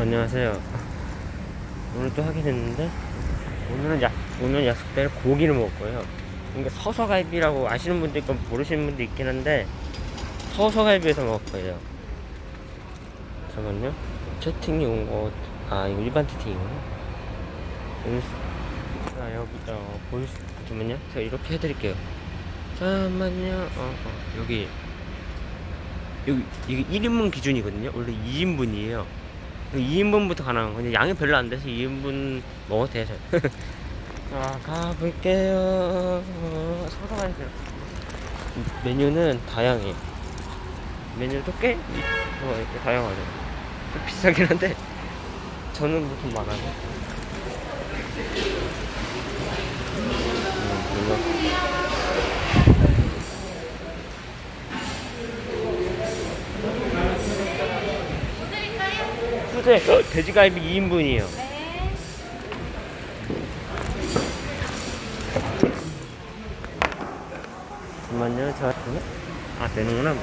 안녕하세요. 오늘 또 하게 됐는데 오늘은 약 오늘 약속대로 고기를 먹을 거예요. 그러니까 서서갈비라고 아시는 분도 있고 모르시는 분도 있긴 한데 서서갈비에서 먹을 거예요. 잠깐만요. 채팅이 온 거, 아 이거 일반 채팅이구나. 음, 아 여기 어 보일 수 잠깐만요. 제가 이렇게 해드릴게요. 잠깐만요. 어, 어 여기 여기 이게 1인분 기준이거든요. 원래 2인분이에요. 2인분부터 가능한 거예요. 양이 별로 안 돼서 2인분 먹어도 돼요. 저. 자, 가볼게요. 서서가세요. 메뉴는 다양해요. 메뉴도 꽤 뭐, 이렇게 다양하죠. 좀 비싸긴 한데 저는 뭐좀 많아요. 음, 이거. 어, 돼지갈비 2인분이에요. 잠깐만요, 저아 되는구나 뭐.